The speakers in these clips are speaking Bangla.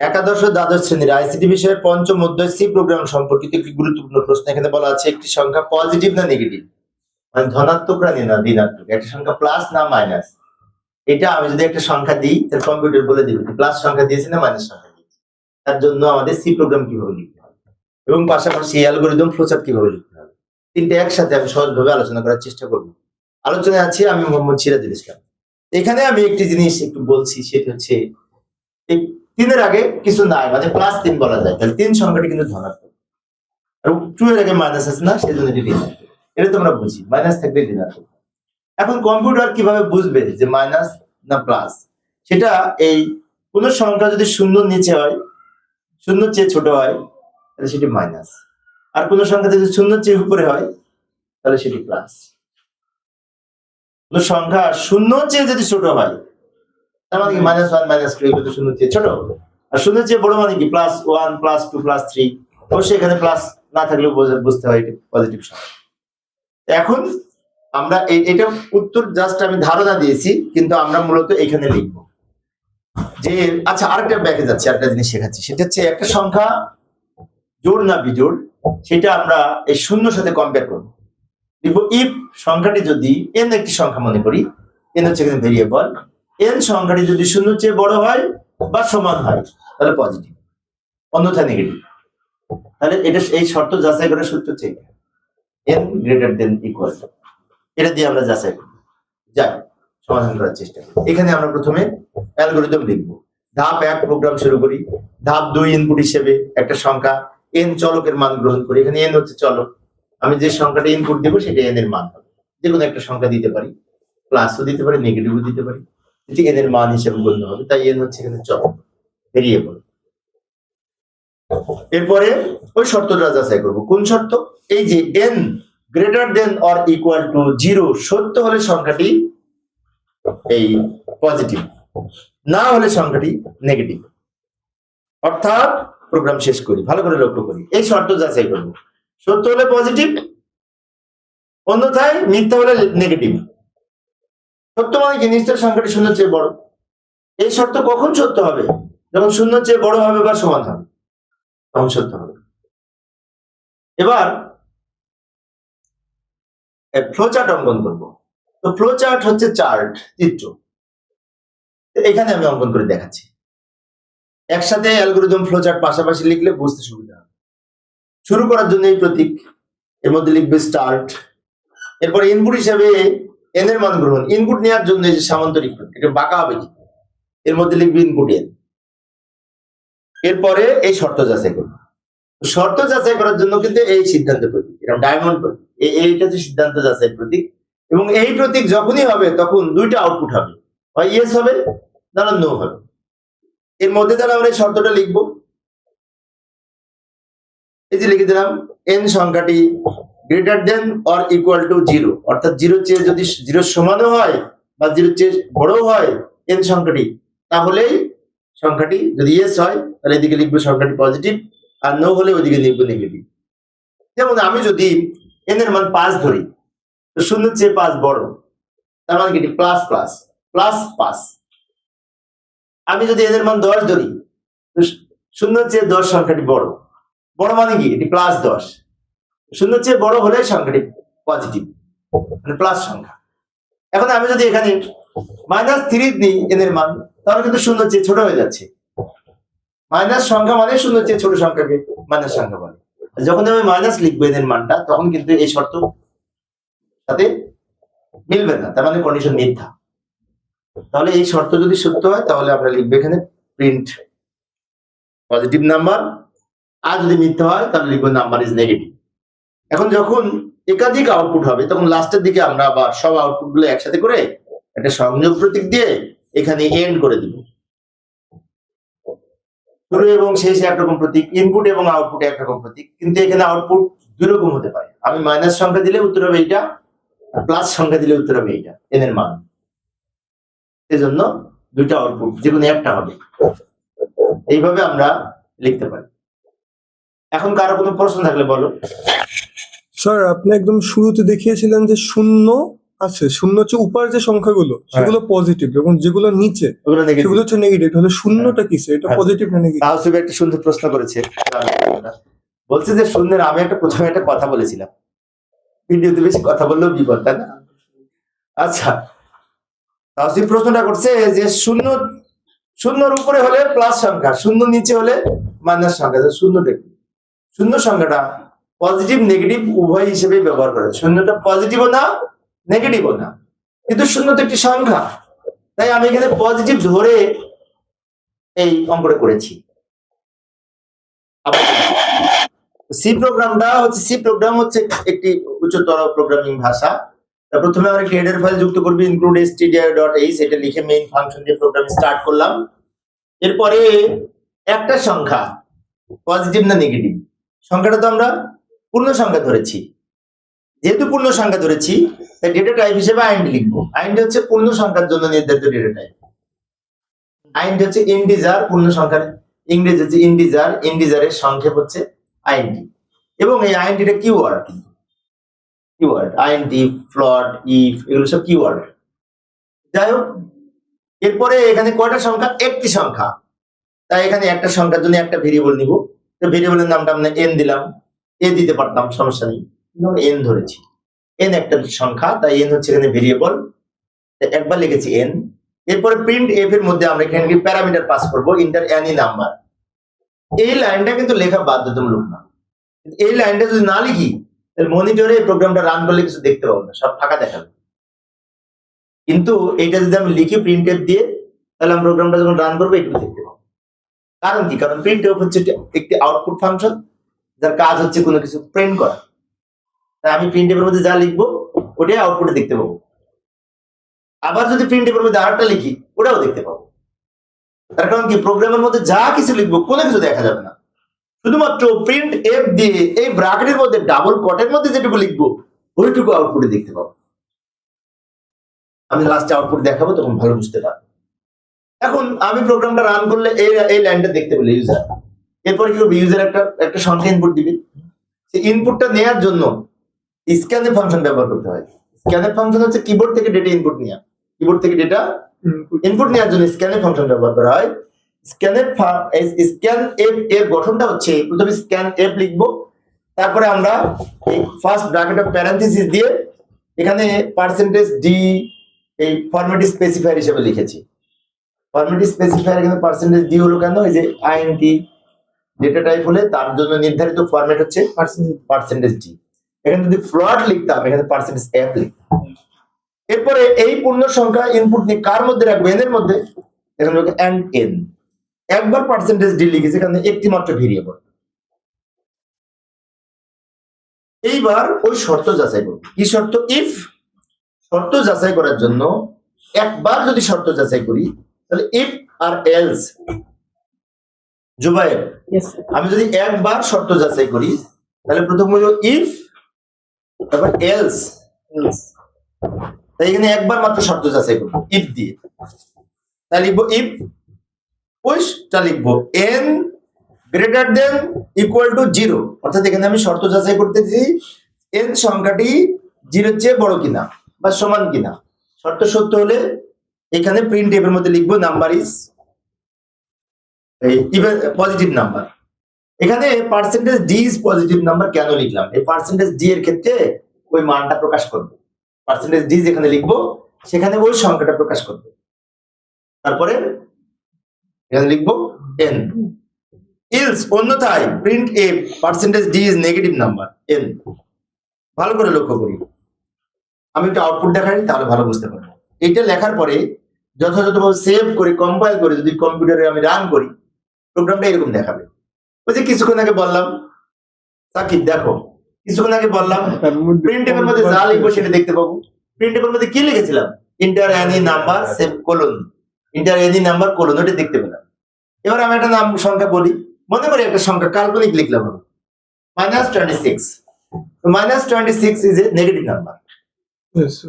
একাদশ ও দ্বাদশ শ্রেণির আইসিটি বিষয়ের পঞ্চম অধ্যায় সি প্রোগ্রাম সম্পর্কিত একটি গুরুত্বপূর্ণ প্রশ্ন এখানে বলা আছে, একটি সংখ্যা পজিটিভ না নেগেটিভ মানে ধনাত্মক না ঋণাত্মক? একটা সংখ্যা প্লাস না মাইনাস এটা আমি যদি একটা সংখ্যা দিই, তাহলে কম্পিউটার বলে দিবে প্লাস সংখ্যা দিয়েছে না মাইনাস সংখ্যা দিয়েছে। তার জন্য আমাদের সি প্রোগ্রাম কীভাবে লিখতে হবে? এবং পাশাপাশি অ্যালগোরিদম ফ্লোচার্ট কীভাবে লিখতে হবে? তিনটে একসাথে আমি সহজভাবে আলোচনা করার চেষ্টা করব। আলোচনায় আছি আমি মোহাম্মদ সিরাজুল ইসলাম। এখানে আমি একটি জিনিস একটু বলছি, সেটা হচ্ছে তিনের আগে কিছু নাই মানে প্লাস তিন বলা যায়। তাহলে তিন সংখ্যাটি কিন্তু ধনাত্মক। আর টু এর আগে মাইনাস আছে না, সেই জন্য এটি তোমরা বুঝি মাইনাস থাকলে ঋণাত্মক। এখন কম্পিউটার কীভাবে বুঝবে যে মাইনাস না প্লাস সেটা এই কোন সংখ্যা যদি শূন্য নিচে হয়, শূন্য চেয়ে ছোট হয়, তাহলে সেটি মাইনাস আর কোন সংখ্যা যদি শূন্য চেয়ে উপরে হয়, তাহলে সেটি প্লাস কোন সংখ্যা শূন্য চেয়ে যদি ছোট হয় তার মানে কি মাইনাস ওয়ান মাইনাস টু এগুলো শূন্য চেয়ে ছোট আর শূন্য চেয়ে বড় মানে কি? Plus one plus two plus three অবশ্যই এখানে প্লাস না থাকলেও বুঝতে হয় এটি পজিটিভ সংখ্যা। এখন আমরা এটা উত্তর জাস্ট আমি ধারণা দিয়েছি কিন্তু আমরা মূলত এখানে লিখব। যে আচ্ছা আরেকটা ব্যাকে যাচ্ছে আরেকটা জিনিস শেখাচ্ছি। সেটা হচ্ছে একটা সংখ্যা জোর না বিজোড় সেটা আমরা এই শূন্যর সাথে কম্পেয়ার করব। লিখব ইফ সংখ্যাটি যদি এন একটি সংখ্যা মনে করি এন হচ্ছে এখানে ভেরিয়েবল এন সংখ্যাটি যদি শূন্য চেয়ে বড় হয় বা সমান হয়, তাহলে পজিটিভ অন্যথা নেগেটিভ তাহলে এটা এই শর্ত যাচাই করার সূত্র হচ্ছে এন গ্রেটার দেন ইকুয়াল এটা দিয়ে আমরা যাচাই করি যাই সমাধান করার চেষ্টা করি। এখানে আমরা প্রথমে অ্যালগোরিদম লিখব। ধাপ এক প্রোগ্রাম শুরু করি। ধাপ দুই ইনপুট হিসেবে একটা সংখ্যা এন চলকের মান গ্রহণ করি। এখানে এন হচ্ছে চলক। আমি যে সংখ্যাটা ইনপুট দেবো সেটা এন এর মান হবে। যে কোনো একটা সংখ্যা দিতে পারি। প্লাসও দিতে পারি নেগেটিভও দিতে পারি। এটি এন এর মান হিসেবে গণ্য হবে, তাই এন হচ্ছে এখানে চলক ভেরিয়েবল এরপরে ওই শর্তটা যাচাই করব। কোন শর্ত? এই যে N greater than or equal to zero সত্য হলে সংখ্যাটি এই পজিটিভ না হলে সংখ্যাটি নেগেটিভ অর্থাৎ প্রোগ্রাম শেষ করি, ভালো করে লক্ষ্য করি, এই শর্ত যাচাই করব। সত্য হলে পজিটিভ অন্যথায় মিথ্যা হলে নেগেটিভ সত্য মানে কি? নিশ্চয় সংখ্যাটি শূন্য চেয়ে বড়। এই শর্ত কখন সত্য হবে? যখন শূন্য চেয়ে বড় হবে বা সমান হবে। তখন সত্য হবে। এবার ফ্লো চার্ট অঙ্কন করব। তো ফ্লো চার্ট হচ্ছে চার্ট চিত্র। এখানে আমি অঙ্কন করে দেখাচ্ছি। একসাথে অ্যালগোরিদম ফ্লো চার্ট পাশাপাশি লিখলে বুঝতে সুবিধা হবে। শুরু করার জন্য এই প্রতীক। এর মধ্যে লিখবে স্টার্ট এরপর ইনপুট হিসাবে এন এর মান গ্রহণ ইনপুট নেওয়ার জন্য যে সামান্তরিক এটা বাঁকা হবে এর মধ্যে লিখবে ইনপুট এন এরপরে এই শর্ত যাচাই করব। শর্ত যাচাই করার জন্য কিন্তু এই সিদ্ধান্ত প্রতীক এরকম ডায়মন্ড প্রতীক। এই- এইটা হচ্ছে সিদ্ধান্ত যাচাই প্রতীক। এবং এই প্রতীক যখনই হবে, তখন দুইটা আউটপুট হবে। হয় ইয়েস হবে না নো হবে। এর মধ্যে তাহলে আমরা এই শর্তটা লিখব। এই যে লিখে দিলাম এন সংখ্যাটি greater than or equal to zero অর্থাৎ জিরো চেয়ে যদি জিরোর সমানও হয় বা জিরো চেয়ে বড় হয় এন সংখ্যাটি, তাহলেই সংখ্যাটি যদি ইয়েস হয়, তাহলে এদিকে লিখব সংখ্যাটি পজিটিভ আর নো হলে ওইদিকে লিখব নেগেটিভ যেমন আমি যদি এন এর মান পাঁচ ধরি, তো শূন্য চেয়ে পাঁচ বড়। তার মানে কি? প্লাস প্লাস প্লাস পাঁচ আমি যদি এন এর মান দশ ধরি, তো শূন্য চেয়ে দশ সংখ্যাটি বড়। বড় মানে কি? এটি প্লাস দশ। শূন্য চেয়ে বড় হলে সংখ্যাটি পজিটিভ মানে প্লাস সংখ্যা। এখন আমি যদি এখানে মাইনাস থ্রি দিই এন এর মান, তাহলে কিন্তু শূন্য চেয়ে ছোট হয়ে যাচ্ছে। মাইনাস সংখ্যা মানে শূন্য চেয়ে ছোট সংখ্যাকে মাইনাস সংখ্যা বলে। যখন আমি মাইনাস লিখব এদের মানটা, তখন কিন্তু এই শর্ত সাথে মিলবে না, তার মানে কন্ডিশন মিথ্যা। তাহলে এই শর্ত যদি সত্য হয়, তাহলে আমরা লিখব এখানে প্রিন্ট পজিটিভ নাম্বার আর যদি মিথ্যা হয়, তাহলে লিখব নাম্বার ইজ নেগেটিভ এখন যখন একাধিক আউটপুট হবে, তখন লাস্টের দিকে আমরা আবার সব আউটপুটগুলো একসাথে করে একটা সংযোগ প্রতীক দিয়ে এখানে এন্ড করে দিব। শুরু এবং শেষে একরকম প্রতীক ইনপুট এবং আউটপুট একরকম প্রতীক, কিন্তু এখানে আউটপুট দুই রকম হতে পারে। আমি মাইনাস সংখ্যা দিলে উত্তর হবে এইটা প্লাস সংখ্যা দিলে উত্তর হবে এইটা এন এর মান। সেজন্য দুইটা আউটপুট যে কোনো একটা হবে। এইভাবে আমরা লিখতে পারি। এখন কারও কোনো প্রশ্ন থাকলে বলো। স্যার আপনি একদম শুরুতে দেখিয়েছিলেন যে শূন্য আছে শূন্য হচ্ছে উপর যে সংখ্যাগুলো সেগুলো পজিটিভ এবং যেগুলো নিচে সেগুলো হচ্ছে নেগেটিভ তাহলে শূন্যটা কিসে এটা। পজিটিভ না নেগেটিভ তাহসিব একটা সুন্দর প্রশ্ন করেছে। বলছে যে শূন্যের আমি একটা প্রথমে একটা কথা বলেছিলাম। ভিডিওতে বেশি কথা বললেও বিপদ তাই না? আচ্ছা। তাহসিব প্রশ্নটা করছে যে শূন্য শূন্যর উপরে হলে প্লাস সংখ্যা শূন্য নিচে হলে মাইনাস সংখ্যা শূন্যটা কি? শূন্য সংখ্যাটা পজিটিভ নেগেটিভ উভয় হিসেবে ব্যবহার করে। শূন্যটা পজিটিভও না নেগেটিভও না। কিন্তু শূন্য তো একটি সংখ্যা। তাই আমি এখানে পজিটিভ ধরে এই অঙ্কটা করেছি। সি প্রোগ্রামটা হচ্ছে সি প্রোগ্রাম হচ্ছে একটি উচ্চতর প্রোগ্রামিং ভাষা। প্রথমে আমরা একটি হেডার ফাইল যুক্ত করবি ইনক্লুড stdio ডট এইচ এটা লিখে মেইন ফাংশন দিয়ে প্রোগ্রাম স্টার্ট করলাম। এরপরে একটা সংখ্যা পজিটিভ না নেগেটিভ সংখ্যাটা তো আমরা পূর্ণ সংখ্যা ধরেছি। যেহেতু পূর্ণ সংখ্যা ধরেছি, তাই ডেটা টাইপ হিসেবে আইনটি লিখব। আইনটি হচ্ছে পূর্ণ সংখ্যার জন্য নির্ধারিত ডেটা টাইপ আইনটি হচ্ছে ইন্ডিজার পূর্ণ সংখ্যার ইংরেজি হচ্ছে ইন্ডিজার ইন্ডিজারের সংক্ষেপ হচ্ছে আইনটি। এবং এই আইনটিটা কিওয়ার্ড কিওয়ার্ড আইনটি ফ্লট ইফ এগুলো সব কিওয়ার্ড যাই হোক, এরপরে এখানে কয়টা সংখ্যা? একটি সংখ্যা। তাই এখানে একটা সংখ্যার জন্য একটা ভেরিয়েবল নিব। তো ভেরিয়েবলের নামটা আমরা এন দিলাম। এ দিতে পারতাম, সমস্যা নেই। এন ধরেছি। এন একটা সংখ্যা, তাই এন হচ্ছে এখানে ভেরিয়েবল একবার লিখেছি এন এরপরে প্রিন্ট এফ এর মধ্যে আমরা এখানে প্যারামিটার পাস করব ইন্টার অ্যানি নাম্বার এই লাইনটা কিন্তু লেখা বাধ্যতামূলক না। এই লাইনটা যদি না লিখি, তাহলে মনিটরে এই প্রোগ্রামটা রান করলে কিছু দেখতে পাবো না, সব ফাঁকা দেখাবে। কিন্তু এটা যদি আমি লিখি প্রিন্ট এফ দিয়ে, তাহলে আমি প্রোগ্রামটা যখন রান করব একটু দেখতে পাবো। কারণ কি? কারণ প্রিন্ট এফ হচ্ছে একটি- একটি আউটপুট ফাংশন যার কাজ হচ্ছে কোনো কিছু প্রিন্ট করা। তাই আমি প্রিন্ট এর মধ্যে যা লিখব, ওটাই আউটপুটে দেখতে পাবো। আবার যদি প্রিন্ট এর মধ্যে আরেকটা লিখি, ওটাও দেখতে পাবো। তার কারণ কি? প্রোগ্রামের মধ্যে যা কিছু লিখব, কোনো কিছু দেখা যাবে না। শুধুমাত্র প্রিন্ট এফ দিয়ে এই ব্রাকেটের মধ্যে ডাবল কটের মধ্যে যেটুকু লিখব, ওইটুকু আউটপুটে দেখতে পাবো। আমি লাস্টে আউটপুট দেখাবো, তখন ভালো বুঝতে পারব। এখন আমি প্রোগ্রামটা রান করলে এই এই লাইনটা দেখতে পেলে ইউজার এরপরে কি করবে? ইউজার একটা একটা সংখ্যা ইনপুট দিবে। সেই ইনপুটটা নেওয়ার জন্য স্ক্যানের ফাংশন ব্যবহার করতে হয়। স্ক্যানের ফাংশন হচ্ছে কিবোর্ড থেকে ডেটা ইনপুট নেওয়া কিবোর্ড থেকে ডেটা ইনপুট নেওয়ার জন্য স্ক্যানের ফাংশন ব্যবহার করা হয়। স্ক্যানের স্ক্যান এফ এর গঠনটা হচ্ছে প্রথমে স্ক্যান এফ লিখব। তারপরে আমরা এই ফার্স্ট ব্র্যাকেট অফ প্যারেন্থেসিস দিয়ে এখানে পার্সেন্টেজ ডি এই ফরম্যাট স্পেসিফায়ার হিসেবে লিখেছি। ফরম্যাট স্পেসিফায়ার এখানে পার্সেন্টেজ ডি হলো কেন? এই যে আইএনটি ডেটা টাইপ হলে তার জন্য নির্ধারিত ফরম্যাট হচ্ছে পার্সেন্টেজ ডি এখানে যদি ফ্লট লিখতাম, এখানে পার্সেন্টেজ এফ লিখতাম। এরপরে এই পূর্ণ সংখ্যা ইনপুট নিয়ে কার মধ্যে রাখব? এন এর মধ্যে। এখানে রাখব এন্ড এন একবার পার্সেন্টেজ ডি লিখেছি, এখানে একটি মাত্র ভেরিয়েবল এইবার ওই শর্ত যাচাই করব। কি শর্ত? ইফ শর্ত যাচাই করার জন্য একবার যদি শর্ত যাচাই করি তাহলে ইফ আর এলস জুবাইর আমি যদি একবার শর্ত যাচাই করি তাহলে প্রথম হলো ইফ তারপর এলস তাই এখানে একবার মাত্র শর্ত যাচাই করব ইফ দিয়ে। তাই লিখব ইফ ওইটা লিখব n greater than equal to zero অর্থাৎ এখানে আমি শর্ত যাচাই করতেছি এন সংখ্যাটি জিরোর চেয়ে বড় কিনা বা সমান কিনা। শর্ত সত্য হলে এখানে প্রিন্ট এর মধ্যে লিখব নাম্বার ইজ পজিটিভ নাম্বার এখানে percentage d is positive number কেন লিখলাম? এই পার্সেন্টেজ ডি এর ক্ষেত্রে ওই মানটা প্রকাশ করবে। পার্সেন্টেজ ডি যেখানে লিখব, সেখানে ওই সংখ্যাটা প্রকাশ করবে। তারপরে এখানে লিখব এন ইলস অন্যথায় print a percentage d is negative number and ভালো করে লক্ষ্য করি। আমি একটা আউটপুট দেখাই, তাহলে ভালো বুঝতে পারব। এটা লেখার পরে যথাযথভাবে সেভ করে কম্পাইল করে যদি কম্পিউটারে আমি রান করি প্রোগ্রামটা এরকম দেখাবে। ওই যে কিছুক্ষণ আগে বললাম সাকিব দেখো কিছুক্ষণ আগে বললাম প্রিন্ট এর মধ্যে যা লিখব সেটা দেখতে পাবো। প্রিন্ট এর মধ্যে কি লিখেছিলাম? Enter any number save colon enter any number colon ওটা দেখতে পেলাম। এবার আমি একটা নাম সংখ্যা বলি। মনে করি একটা সংখ্যা কাল্পনিক লিখলাম minus twenty six minus twenty six is a negative number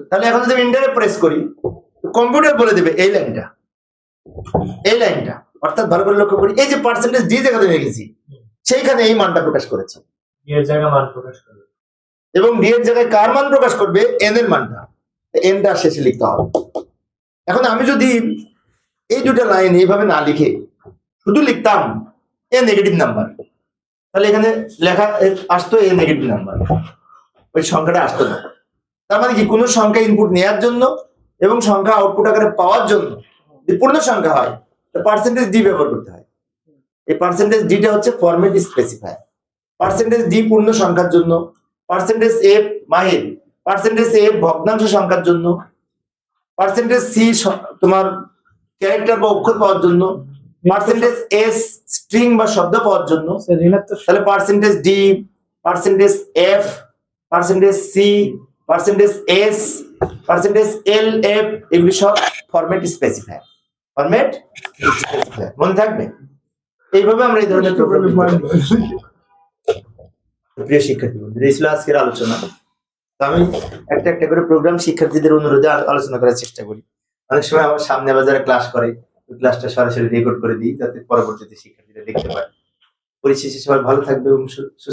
তাহলে এখন যদি ইন্টারে প্রেস করি কম্পিউটার বলে দেবে এই লাইনটা। এই লাইনটা। অর্থাৎ ভালো করে লক্ষ্য করি এই যে পার্সেন্টেজ ডি যেখানে রেখেছি সেইখানে এই মানটা প্রকাশ করেছে। এবং ডি এর জায়গায় কার মান প্রকাশ করবে? এন এর মানটা। এনটা শেষে লিখতে হবে। এখন আমি যদি এই দুটো লাইন এইভাবে না লিখে শুধু লিখতাম এ নেগেটিভ নাম্বার তাহলে এখানে লেখা আসতো এ নেগেটিভ নাম্বার ওই সংখ্যাটা আসতো না। তার মানে কি? কোনো সংখ্যা ইনপুট নেওয়ার জন্য এবং সংখ্যা আউটপুট আকারে পাওয়ার জন্য পূর্ণ সংখ্যা হয় পার্সেন্টেজ ডি ব্যবহার করতে হয়। এই পার্সেন্টেজ ডিটা হচ্ছে ফরম্যাট স্পেসিফাই পার্সেন্টেজ ডি পূর্ণ সংখ্যার জন্য পার্সেন্টেজ এফ মাহির পার্সেন্টেজ এফ ভগ্নাংশ সংখ্যার জন্য পার্সেন্টেজ সি তোমার ক্যারেক্টার বা অক্ষর পাওয়ার জন্য পার্সেন্টেজ এস স্ট্রিং বা শব্দ পাওয়ার জন্য তাহলে percentage d percentage f percentage c percentage s percentage l f এগুলি সব ফরম্যাট স্পেসিফাই ফরম্যাট মনে থাকবে? এইভাবে আমরা এই ধরনের প্রিয় শিক্ষার্থী বন্ধুরা এই ছিল আজকের আলোচনা। তো আমি একটা একটা করে প্রোগ্রাম শিক্ষার্থীদের অনুরোধে আলোচনা করার চেষ্টা করি। অনেক সময় আমার সামনে আবার যারা ক্লাস করে ওই ক্লাসটা সরাসরি রেকর্ড করে দিই যাতে পরবর্তীতে শিক্ষার্থীরা দেখতে পায়। পরিশেষে সবাই ভালো থাকবে এবং